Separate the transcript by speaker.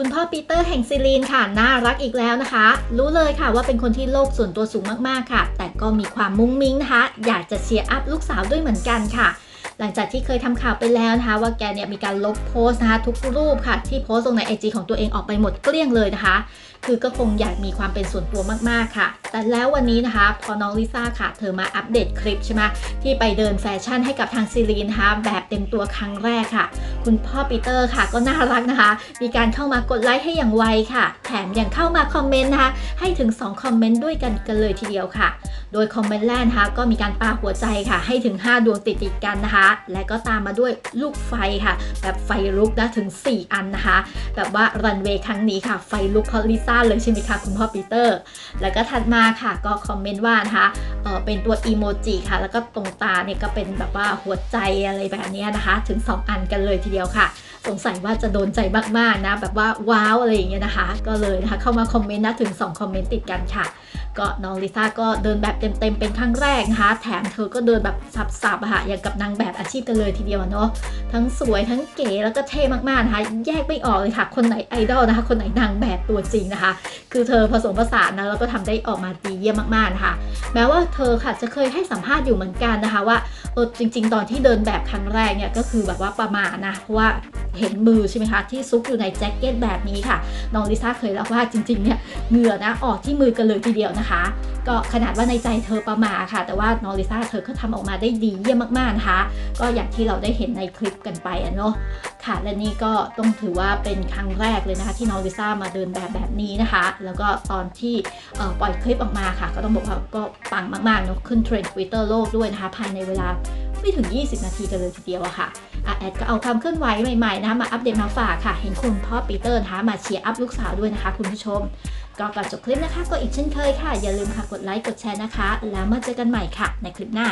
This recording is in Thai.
Speaker 1: คุณพ่อปีเตอร์แห่งซิลีนค่ะ น่ารักอีกแล้วนะคะ รู้เลยค่ะว่าเป็นคนที่โลกส่วนตัวสูงมากๆค่ะ แต่ก็มีความมุ้งมิ้งนะคะ อยากจะเชียร์อัพลูกสาวด้วยเหมือนกันค่ะ หลังจากที่เคยทำข่าวไปแล้วนะคะว่าแกเนี่ยมีการลบโพสต์นะคะทุกรูปค่ะที่โพสต์ลงในไอจของตัวเองออกไปหมดเกลี้ยงเลยนะคะ คือก็คงอยากมีความเป็นส่วนตัวมากๆค่ะ แต่แล้ววันนี้นะคะ พอน้องลิซ่าค่ะ เธอมาอัปเดตคลิปใช่ไหมที่ไปเดินแฟชั่นให้กับทางซีรีนนะคะแบบเต็มตัวครั้งแรกค่ะ คุณพ่อปีเตอร์ค่ะก็น่ารักนะคะ มีการเข้ามากดไลค์ให้อย่างไวค่ะ แถมยังเข้ามาคอมเมนต์นะคะให้ถึง 2 คอมเมนต์ด้วยกันกันเลยทีเดียวค่ะ โดยคอมเมนต์แรกนะคะก็มีการปาหัวใจค่ะ ให้ถึง 5 ดวงติดติดกันนะคะและก็ตามมาด้วยลูกไฟค่ะ แบบไฟลุกนะถึง 4 อันนะคะ แบบว่ารันเวย์ครั้งนี้ค่ะ ไฟลุกเพราะลิซ่าเลยใช่ไหมคะคุณพ่อปีเตอร์ แล้วก็ถัดมาค่ะก็คอมเมนต์ว่านะคะเออเป็นตัวอีโมจิค่ะ แล้วก็ตรงตาเนี่ยก็เป็นแบบว่าหัวใจอะไรแบบนี้นะคะ ถึง 2 อันกันเลยทีเดียวค่ะ สงสัยว่าจะโดนใจมากๆนะ แบบว่าว้าวอะไรอย่างเงี้ยนะคะ ก็เลยนะคะเข้ามาคอมเมนต์นะถึง 2 คอมเมนต์ติดกันค่ะ ก็น้องลิซ่าก็เดินแบบเต็มๆเป็นครั้งแรกนะคะ แถมเธอก็เดินแบบสับๆอะค่ะอย่างกับนางแบบอาชีพกันเลยทีเดียวเนาะทั้งสวยทั้งเก๋แล้วก็เท่มากๆนะคะ แยกไม่ออกเลยค่ะ คนไหนไอดอลนะคะ คนไหนนางแบบตัวจริงนะคะ คือเธอผสมผสานนะแล้วก็ทำได้ออกมาดีเยี่ยมมากๆนะคะแม้ว่าเธอค่ะจะเคยให้สัมภาษณ์อยู่เหมือนกันนะคะ ว่าเออจริง ๆ ตอนที่เดินแบบครั้งแรกเนี่ยก็คือแบบว่าประมาทนะเพราะว่า เห็นมือใช่ไหมคะที่ซุกอยู่ในแจ็คเก็ตแบบนี้ค่ะ น้องลิซ่าเคยเล่าว่าจริงๆเนี่ยเหงื่อนะออกที่มือกันเลยทีเดียวนะคะ ก็ขนาดว่าในใจเธอประมาค่ะ แต่ว่าน้องลิซ่าเธอก็ทำออกมาได้ดีเยี่ยมมากๆนะคะ ก็อย่างที่เราได้เห็นในคลิปกันไปอะเนาะค่ะและนี่ก็ต้องถือว่าเป็นครั้งแรกเลยนะคะ ที่น้องลิซ่ามาเดินแบบแบบนี้นะคะ แล้วก็ตอนที่ปล่อยคลิปออกมาค่ะ ก็ต้องบอกว่าก็ปังมากๆเนาะขึ้นเทรนด์ทวิตเตอร์โลกด้วยนะคะ ภายในเวลาไม่ถึง 20 นาทีกันเลยทีเดียวอะค่ะ แอดก็เอาความเคลื่อนไหวใหม่ๆนะมาอัปเดตมาฝากค่ะ เห็นคุณพ่อปีเตอร์นะคะมาเชียร์อัพลูกสาวด้วยนะคะคุณผู้ชม ก็ก่อนจบคลิปนะคะก็อีกเช่นเคยค่ะ อย่าลืมค่ะกดไลค์กดแชร์นะคะ แล้วมาเจอกันใหม่ค่ะ ในคลิปหน้า